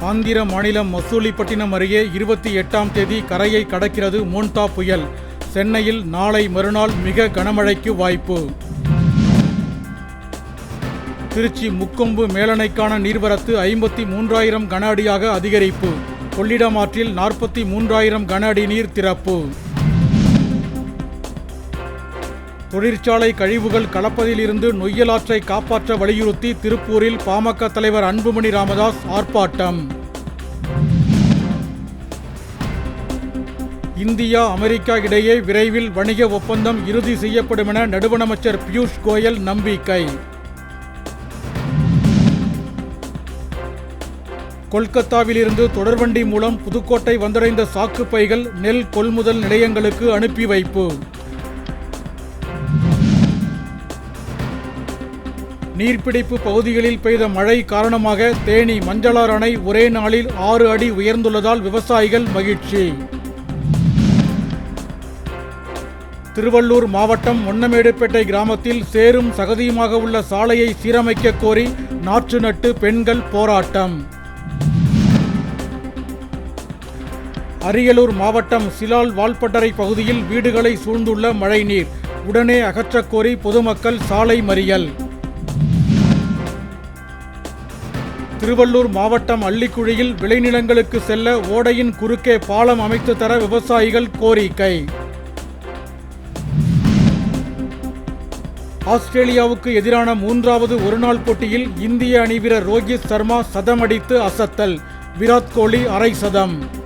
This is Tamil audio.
ஆந்திர மாநிலம் மசூலிப்பட்டினம் அருகே இருபத்தி எட்டாம் தேதி கரையை கடக்கிறது மோன்தா புயல். சென்னையில் நாளை மறுநாள் மிக கனமழைக்கு வாய்ப்பு. திருச்சி முக்கொம்பு மேலணைக்கான நீர்வரத்து ஐம்பத்தி மூன்றாயிரம் கன அடியாக அதிகரிப்பு. கொள்ளிடம் ஆற்றில் நாற்பத்தி மூன்றாயிரம் கன அடி நீர் திறப்பு. தொழிற்சாலை கழிவுகள் கலப்பதிலிருந்து நொய்யலாற்றை காப்பாற்ற வலியுறுத்தி திருப்பூரில் பாமக தலைவர் அன்புமணி ராமதாஸ் ஆர்ப்பாட்டம். இந்தியா அமெரிக்கா இடையே விரைவில் வணிக ஒப்பந்தம் இறுதி செய்யப்படும் என நடுவண அமைச்சர் பியூஷ் கோயல் நம்பிக்கை. கொல்கத்தாவிலிருந்து தொடர்வண்டி மூலம் புதுக்கோட்டை வந்தடைந்த சாக்கு பைகள் நெல் கொள்முதல் நிலையங்களுக்கு அனுப்பி வைப்பு. நீர்பிடிப்பு பகுதிகளில் பெய்த மழை காரணமாக தேனி மஞ்சளார் அணை ஒரே நாளில் ஆறு அடி உயர்ந்துள்ளதால் விவசாயிகள் மகிழ்ச்சி. திருவள்ளூர் மாவட்டம் ஒன்னமேடுப்பேட்டை கிராமத்தில் சேரும் சகதியுமாக உள்ள சாலையை சீரமைக்க கோரி நாற்று நட்டு பெண்கள் போராட்டம். அரியலூர் மாவட்டம் சிலால் வால்பட்டறை பகுதியில் வீடுகளை சூழ்ந்துள்ள மழைநீர் உடனே அகற்றக்கோரி பொதுமக்கள் சாலை மறியல். திருவள்ளூர் மாவட்டம் அள்ளிக்குழியில் விளைநிலங்களுக்கு செல்ல ஓடையின் குறுக்கே பாலம் அமைத்து தர விவசாயிகள் கோரிக்கை. ஆஸ்திரேலியாவுக்கு எதிரான மூன்றாவது ஒருநாள் போட்டியில் இந்திய அணி வீரர் ரோஹித் சர்மா சதம் அடித்து அசத்தல். விராட் கோலி அரை சதம்.